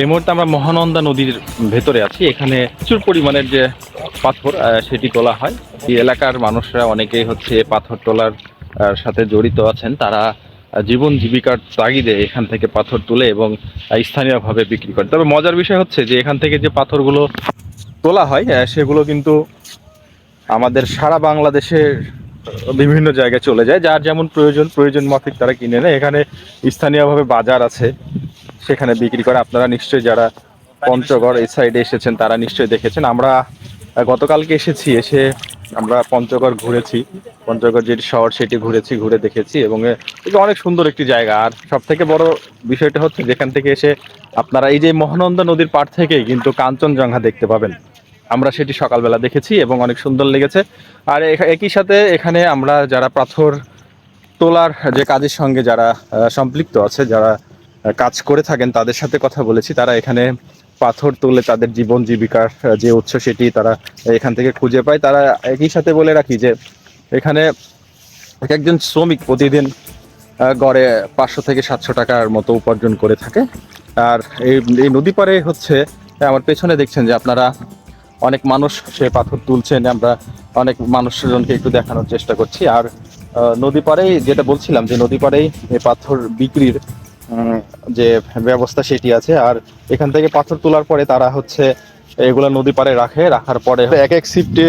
এই মুহূর্তে আমরা মহানন্দা নদীর ভেতরে আছি। এখানে প্রচুর পরিমাণের যে পাথর সেটি তোলা হয়। এই এলাকার মানুষরা অনেকেই হচ্ছে পাথর তোলার সাথে জড়িত আছেন। তারা জীবন জীবিকার তাগিদে এখান থেকে পাথর তুলে এবং স্থানীয়ভাবে বিক্রি করে। তবে মজার বিষয় হচ্ছে যে এখান থেকে যে পাথরগুলো তোলা হয় সেগুলো কিন্তু আমাদের সারা বাংলাদেশের বিভিন্ন জায়গায় চলে যায়। যার যেমন প্রয়োজন প্রয়োজন মাফিক তারা কিনে নেয়। এখানে স্থানীয়ভাবে বাজার আছে। সেখানে বিক্রি করে আপনারা নিশ্চয়ই যারা পঞ্চগড় এই সাইডে এসেছেন, তারা নিশ্চয়ই দেখেছেন। আমরা গতকালকে এসেছি, এসে আমরা পঞ্চগড় ঘুরেছি। পঞ্চগড় যেটি শহর, সেটি ঘুরেছি, ঘুরে দেখেছি এবং এটা অনেক সুন্দর একটি জায়গা। আর সব থেকে বড় বিষয়টা হচ্ছে, যেখান থেকে এসে আপনারা এই যে মহানন্দা নদীর পাড় থেকেই কিন্তু কাঞ্চনজঙ্ঘা দেখতে পাবেন। আমরা সেটি সকালবেলা দেখেছি এবং অনেক সুন্দর লেগেছে। আর একই সাথে এখানে আমরা যারা পাথর তোলার যে কাজের সঙ্গে যারা সম্পৃক্ত আছে, যারা কাজ করে থাকেন, তাদের সাথে কথা বলেছি। তারা এখানে পাথর তুলে তাদের জীবন জীবিকার যে উৎস সেটি তারা এখান থেকে খুঁজে পায়। তারা একই সাথে বলে রাখি যে, এখানে এক একজন শ্রমিক প্রতিদিন গড়ে পাঁচশো থেকে সাতশো টাকার মতো উপার্জন করে থাকে। আর এই এই নদী পারে হচ্ছে, আমার পেছনে দেখছেন যে আপনারা অনেক মানুষ সে পাথর তুলছেন, আমরা অনেক মানুষজনকে একটু দেখানোর চেষ্টা করছি। আর নদী পাড়েই যেটা বলছিলাম যে, নদী পাড়েই এই পাথর বিক্রির যে ব্যবস্থা সেটি আছে। আর এখান থেকে পাথর তোলার পরে তারা হচ্ছে এগুলো নদী পারে রাখে, রাখার পরে এক এক সিফটে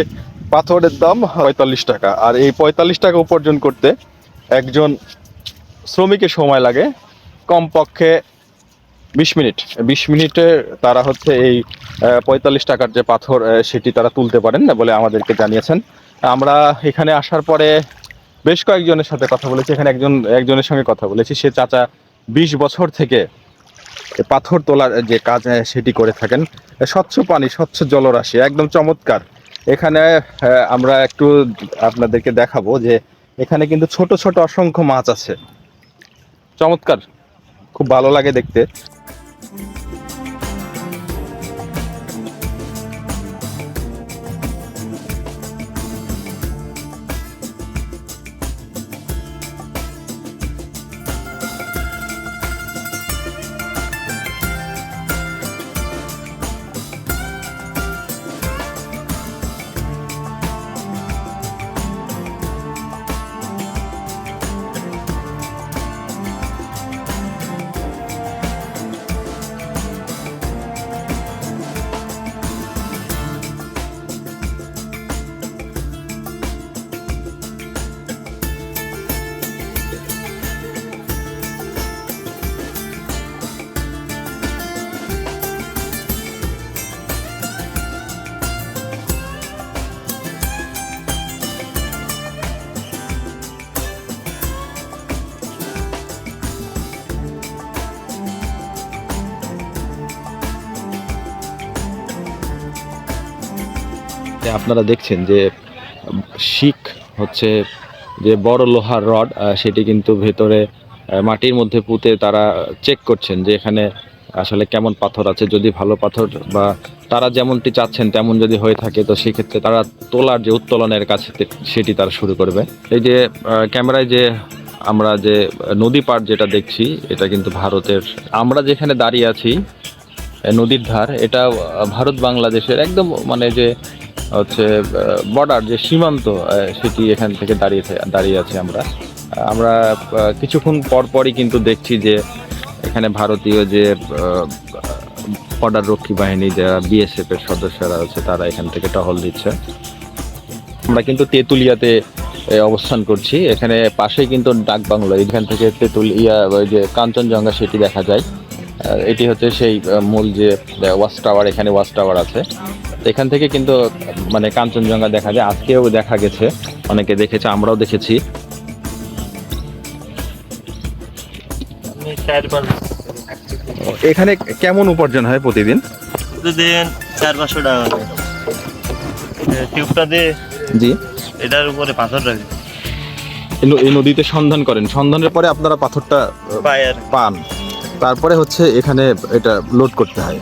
পাথরের দাম পঁয়তাল্লিশ টাকা। আর এই পঁয়তাল্লিশ টাকা উপার্জন করতে একজন শ্রমিকের সময় লাগে কমপক্ষে বিশ মিনিট। বিশ মিনিটে তারা হচ্ছে এই পঁয়তাল্লিশ টাকার যে পাথর সেটি তারা তুলতে পারেন না বলে আমাদেরকে জানিয়েছেন। আমরা এখানে আসার পরে বেশ কয়েকজনের সাথে কথা বলেছি। এখানে একজন, একজনের সঙ্গে কথা বলেছি। সে চাচা বিশ বছর থেকে পাথর তোলার যে কাজ সেটি করে থাকেন। স্বচ্ছ পানি, স্বচ্ছ জলরাশি, একদম চমৎকার। এখানে আমরা একটু আপনাদেরকে দেখাবো যে এখানে কিন্তু ছোট ছোট অসংখ্য মাছ আছে। চমৎকার। খুব ভালো লাগে দেখতে। আপনারা দেখছেন যে, শিখ হচ্ছে যে বড় লোহার রড সেটি কিন্তু ভেতরে মাটির মধ্যে পুঁতে তারা চেক করছেন যে এখানে আসলে কেমন পাথর আছে। যদি ভালো পাথর বা তারা যেমনটি চাচ্ছেন তেমন যদি হয়ে থাকে, তো সেক্ষেত্রে তারা তোলার যে উত্তোলনের কাছে সেটি তারা শুরু করবে। এই যে ক্যামেরায় যে আমরা যে নদী পাড় যেটা দেখছি, এটা কিন্তু ভারতের, আমরা যেখানে দাঁড়িয়ে আছি নদীর ধার। এটা ভারত বাংলাদেশের একদম মানে যে, হচ্ছে বর্ডার যে সীমান্ত সেটি এখান থেকে দাঁড়িয়ে দাঁড়িয়ে আছি আমরা। আমরা কিছুক্ষণ পর পরই কিন্তু দেখছি যে, এখানে ভারতীয় যে বর্ডার রক্ষী বাহিনী, যারা বিএসএফ এর সদস্যরা আছে, তারা এখান থেকে টহল দিচ্ছে। আমরা কিন্তু তেঁতুলিয়াতে অবস্থান করছি। এখানে পাশেই কিন্তু ডাক বাংলো এখান থেকে তেঁতুলিয়া, ওই যে কাঞ্চনজঙ্ঘা, সেটি দেখা যায়। এটি হচ্ছে সেই মূল যে ওয়াচ টাওয়ার এখানে ওয়াচ টাওয়ার আছে। এখান থেকে কিন্তু মানে কাঞ্চনজঙ্ঘা দেখা যায়। আজকেও দেখা গেছে। অনেকে দেখেছে আমরাও দেখেছি। এখানে কেমন উপার্জন হয় প্রতিদিন? প্রতিদিন চার পাঁচশো টাকা টিউবটা দিয়ে জি। এটার উপরে পাথর রাখি। এই নদীতে সন্ধান করেন। সন্ধানের পরে আপনারা পাথরটা পান। তারপরে হচ্ছে এখানে এটা লোড করতে হয়।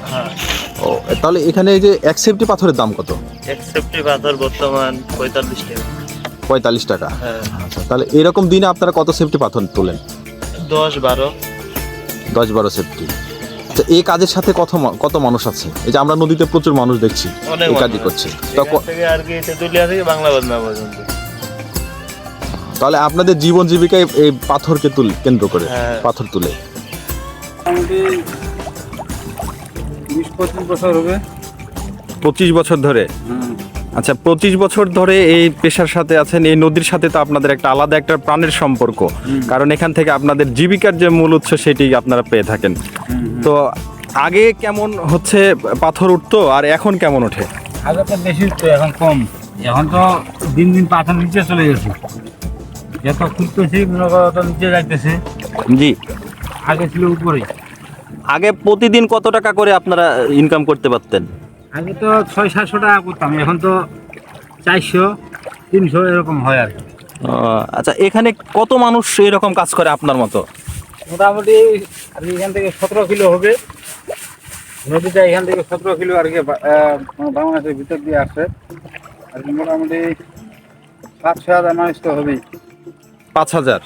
ও তাহলে এখানে এই যে এক সেফটি পাথরের দাম কত? এক সেফটি পাথর বর্তমান পঁয়তাল্লিশ টাকা। পঁয়তাল্লিশ টাকা। হ্যাঁ। আচ্ছা তাহলে এরকম দিনে আপনারা কত সেফটি পাথর তোলেন? দশ বারো। দশ বারো সেফটি আচ্ছা এই কাজের সাথে কত কত মানুষ আছে? এই যে আমরা নদীতে প্রচুর মানুষ দেখছি এই কাজই করছে। এখান তখন থেকে আর কি তেঁতুলিয়া থেকে বাংলা বাজনা পর্যন্ত। তাহলে আপনাদের জীবন জীবিকায় এই পাথরকে তুল কেন্দ্র করে হ্যাঁ। পাথর তুলে। মোটামুটি বিশ পঁচিশ বছর হবে। পঁচিশ বছর ধরে? আচ্ছা পঁচিশ বছর ধরে এই পেশার সাথে আছেন এই নদীর সাথে তো আপনাদের একটা আলাদা একটা প্রাণের সম্পর্ক। কারণ এখান থেকে আপনাদের জীবিকার যে মূল উৎস সেটি আপনারা পেয়ে থাকেন। তো আগে কেমন হচ্ছে পাথর উঠতো আর এখন কেমন ওঠে? আগে তো বেশি তো এখন কম। এখন তো দিন দিন পাথর নিচে চলে গেছে। যত খুঁজতেছি মনে করো নিচে যাইতেছে। জি। আগে ছিল উপরে। আগে প্রতিদিন কত টাকা করে আপনারা ইনকাম করতে পারতেন? আগে তো ছয় সাতশো টাকা করতাম এখন তো চারশো তিনশো এরকম হয় আর। আচ্ছা এখানে কত মানুষ এরকম কাজ করে আপনার মতো? মোটামুটি আর এখান থেকে সতেরো কিলো হবে। নদীটা এখান থেকে সতেরো কিলো আর কি বাংলাদেশের ভিতর দিয়ে আসছে আর কি মোটামুটি পাঁচ ছ হাজার মানুষ তো হবেই। পাঁচ হাজার?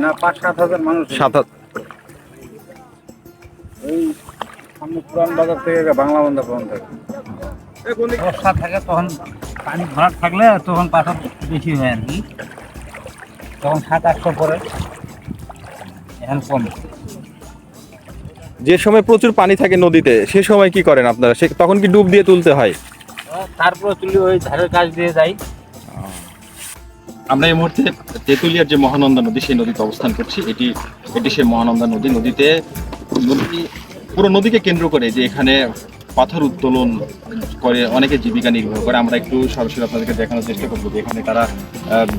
না, পাঁচ সাত হাজার মানুষ। সাত এই সামনে পুরান বাজার থেকে বাংলা বন্ধ পর্যন্ত বর্ষা থাকে তখন পানি ভরাট থাকলে তখন পাথর বেশি হয় আর কি। তখন সাত আটশো পরে এখন কম। যে সময় প্রচুর পানি থাকে নদীতে সে সময় কি করেন আপনারা? সে তখন কি ডুব দিয়ে তুলতে হয়? তারপরে তুলি ওই ধারের কাজ দিয়ে যাই। আমরা এই মুহূর্তে তেঁতুলিয়ার যে মহানন্দা নদী, সেই নদীতে অবস্থান করছি। এটি এটি সেই মহানন্দা নদী। নদীতে নদী, পুরো নদীকে কেন্দ্র করে যে এখানে পাথর উত্তোলন করে অনেকে জীবিকা নির্বাহ করে। আমরা একটু সরাসরি আপনাদেরকে দেখানোর চেষ্টা করব যে এখানে তারা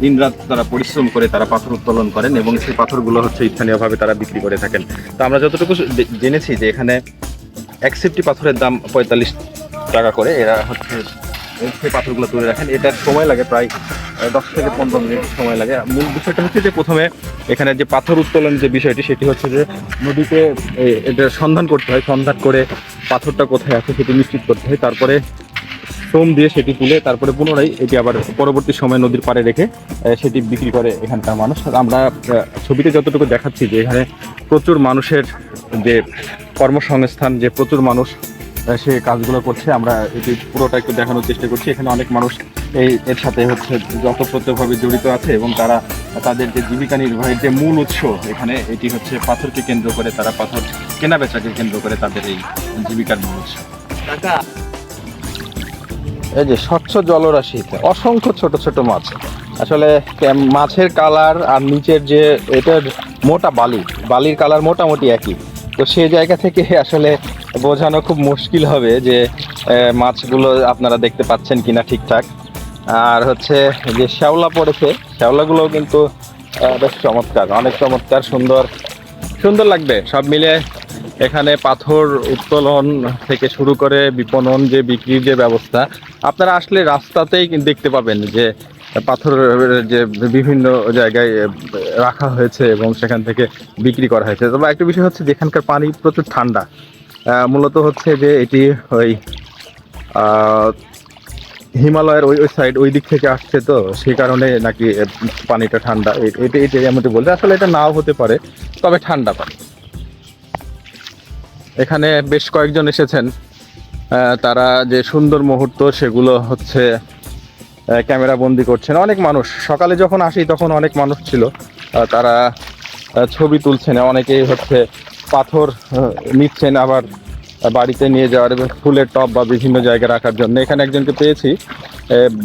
দিনরাত তারা পরিশ্রম করে তারা পাথর উত্তোলন করেন এবং সেই পাথরগুলো হচ্ছে স্থানীয়ভাবে তারা বিক্রি করে থাকেন। তো আমরা যতটুকু জেনেছি যে এখানে এক সেফটি পাথরের দাম পঁয়তাল্লিশ টাকা করে। এরা হচ্ছে সেই পাথরগুলো তুলে রাখেন। এটার সময় লাগে প্রায় দশ থেকে পনেরো মিনিট সময় লাগে। মূল বিষয়টা হচ্ছে যে প্রথমে এখানে যে পাথর উত্তোলন যে বিষয়টি, সেটি হচ্ছে যে নদীতে এটা সন্ধান করতে হয়, সন্ধান করে পাথরটা কোথায় আছে সেটি নিশ্চিত করতে হয়। তারপরে শ্রম দিয়ে সেটি তুলে তারপরে পুনরায় এটি আবার পরবর্তী সময় নদীর পাড়ে রেখে সেটি বিক্রি করে এখানকার মানুষ। আমরা ছবিতে যতটুকু দেখাচ্ছি যে এখানে প্রচুর মানুষের যে কর্মসংস্থান, যে প্রচুর মানুষ সে কাজগুলো করছে, আমরা এটি পুরোটা একটু দেখানোর চেষ্টা করছি। এখানে অনেক মানুষ এই এর সাথে হচ্ছে যতপ্রত্যভাবে জড়িত আছে এবং তারা তাদের যে জীবিকা নির্বাহের যে মূল উৎস এখানে এটি হচ্ছে পাথরকে কেন্দ্র করে তারা পাথর কেনা বেচাকে কেন্দ্র করে তাদের এই জীবিকার মূল উৎস। এই যে স্বচ্ছ জলরাশিতে অসংখ্য ছোট ছোট মাছ। আসলে মাছের কালার আর নিচের যে এটার মোটা বালি বালির কালার মোটামুটি একই। তো সেই জায়গা থেকে আসলে বোঝানো খুব মুশকিল হবে যে মাছগুলো আপনারা দেখতে পাচ্ছেন কিনা ঠিকঠাক। আর হচ্ছে যে শ্যাওলা পড়েছে শ্যাওলাগুলোও কিন্তু বেশ চমৎকার, অনেক চমৎকার, সুন্দর সুন্দর লাগবে। সব মিলে এখানে পাথর উত্তোলন থেকে শুরু করে বিপণন যে বিক্রির যে ব্যবস্থা, আপনারা আসলে রাস্তাতেই দেখতে পাবেন যে পাথরের যে বিভিন্ন জায়গায় রাখা হয়েছে এবং সেখান থেকে বিক্রি করা হয়েছে। তবে একটা বিষয় হচ্ছে যে এখানকার পানি প্রচুর ঠান্ডা। মূলত হচ্ছে যে এটি ওই হিমালয়ের ওই ওই সাইড ওই দিক থেকে আসছে তো, সেই কারণে নাকি পানিটা ঠান্ডা। এটা এটাই আমাদের বলছে। আসলে এটা নাও হতে পারে, তবে ঠান্ডা পানি। এখানে বেশ কয়েকজন এসেছেন। তারা যে সুন্দর মুহূর্ত, সেগুলো হচ্ছে ক্যামেরা বন্দি করছেন। অনেক মানুষ। সকালে যখন আসি, তখন অনেক মানুষ ছিল। তারা ছবি তুলছেন। অনেকেই হচ্ছে পাথর নিচ্ছেন আবার। বাড়িতে নিয়ে যাওয়ার ফুলের টব বা বিভিন্ন জায়গায় রাখার জন্য। এখানে একজনকে পেয়েছি।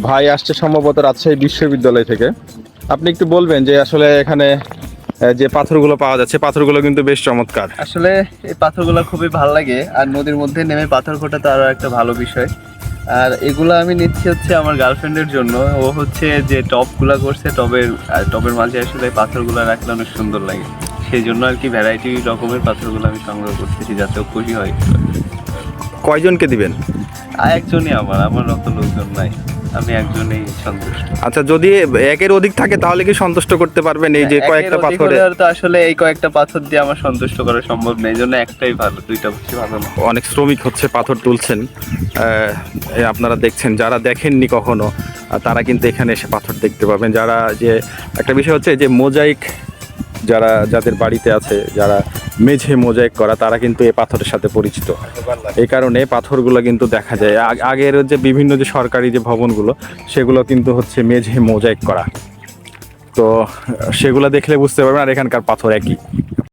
ভাই আসছে সম্ভবত রাজশাহী বিশ্ববিদ্যালয় থেকে। আপনি একটু বলবেন যে আসলে এখানে যে পাথরগুলো পাওয়া যাচ্ছে, পাথরগুলো কিন্তু বেশ চমৎকার। আসলে এই পাথরগুলো খুবই ভালো লাগে, আর নদীর মধ্যে নেমে পাথর খোঁটা তো আরও একটা ভালো বিষয়। আর এগুলো আমি নিচ্ছি হচ্ছে আমার গার্লফ্রেন্ডের জন্য। ও হচ্ছে যে টপগুলো করছে, টবের টবের মাঝে আসলে পাথরগুলো রাখলে অনেক সুন্দর লাগে। সেই জন্য আর কি ভ্যারাইটি রকমের পাথরগুলো আমি সংগ্রহ করতেছি যাতে ও খুশি হয় কয়জনকে দিবেন? একজনই আমার আমার অত লোকজন নাই। আমি একজনেই সন্তুষ্ট। আচ্ছা যদি একের অধিক থাকে তাহলে কি সন্তুষ্ট করতে পারবেন এই যে কয়েকটা পাথরে? তো আসলে এই কয়েকটা পাথর দিয়ে আমার সন্তুষ্ট করা সম্ভব নেই এই জন্য একটাই ভালো দুইটা বেশি ভালো না। অনেক শ্রমিক হচ্ছে পাথর তুলছেন। আহ, আপনারা দেখছেন যারা দেখেননি কখনো তারা কিন্তু এখানে এসে পাথর দেখতে পাবেন। যারা যে একটা বিষয় হচ্ছে যে মোজাইক যারা, যাদের বাড়িতে আছে, যারা মেঝে মোজাইক করা, তারা কিন্তু এই পাথরের সাথে পরিচিত। এই কারণে পাথরগুলো কিন্তু দেখা যায়। আগ- আগের যে বিভিন্ন যে সরকারি যে ভবনগুলো, সেগুলো কিন্তু হচ্ছে মেঝে মোজাইক করা। তো, সেগুলো দেখলে বুঝতে পারবেন, আর এখানকার পাথর একই।